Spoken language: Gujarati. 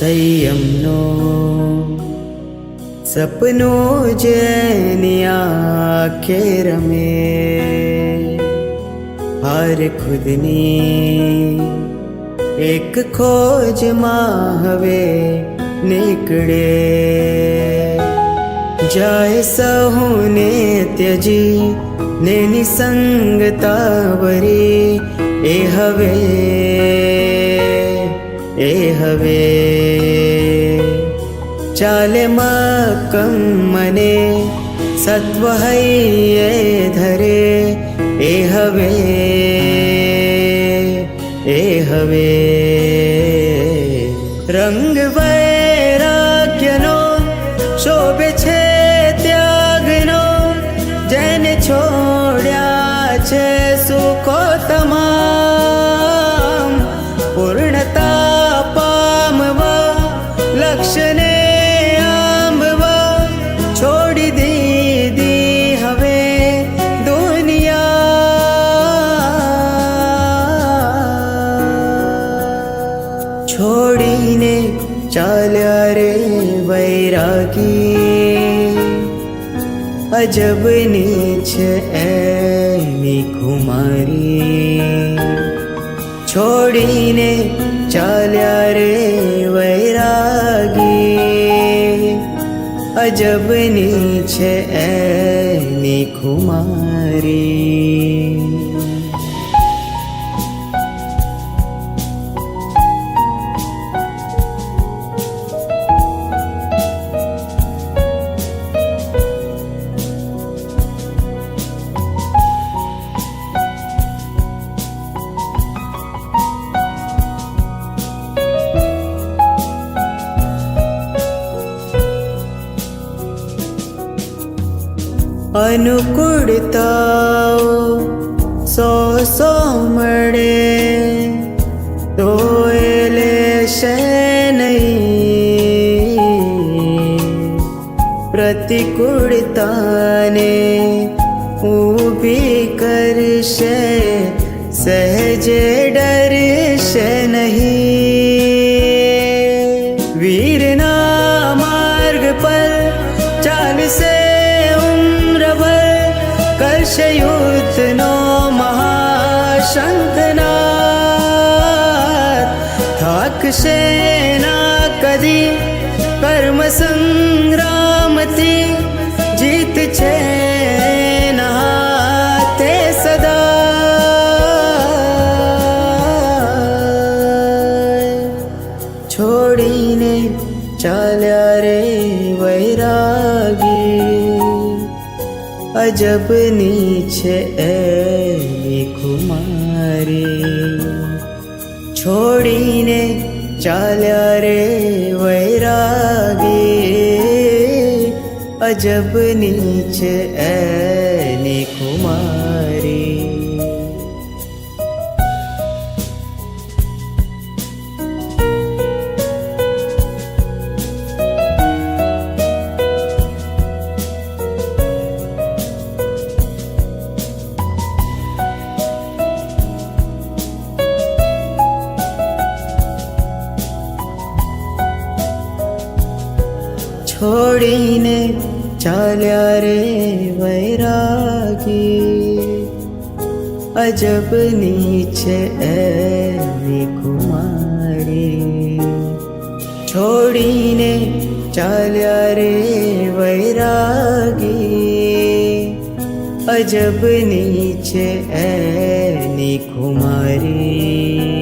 સંયમનો સપનો જેની આંખે રમે હાર ખુદની એક ખોજમાં હવે નીકળે જાય સહુને ત્યજી ને નિસંગતા વરી એ હવે એ હવે शालमाकं मने सत्त्व धरे एहवे एहवे रङ्गवै છોડીને ચાલ્યા રે વૈરાગી. અજબની છે એની કુમારી છોડીને ચાલ્યા રે વૈરાગી. અજબની છે એની કુમારી अनुकुडता सो सोमणे धोय शनै ने ऊबी कर्ष सहजे डरश नहि। वीरना થાકશે ના કદી કર્મ સંગ્રામથી જીત છે ના તે સદા છોડીને ચાલ્યા રે વૈરાગી અજબની છે એ કુમારી છોડીને ચાલ્યા રે વૈરાગી. અજબની છે એની કુમારી છોડીને ચાલ્યા રે વૈરાગી. અજબની છે એની કુમારી છોડીને ચાલ્યા રે વૈરાગી. અજબની છે એની કુમારી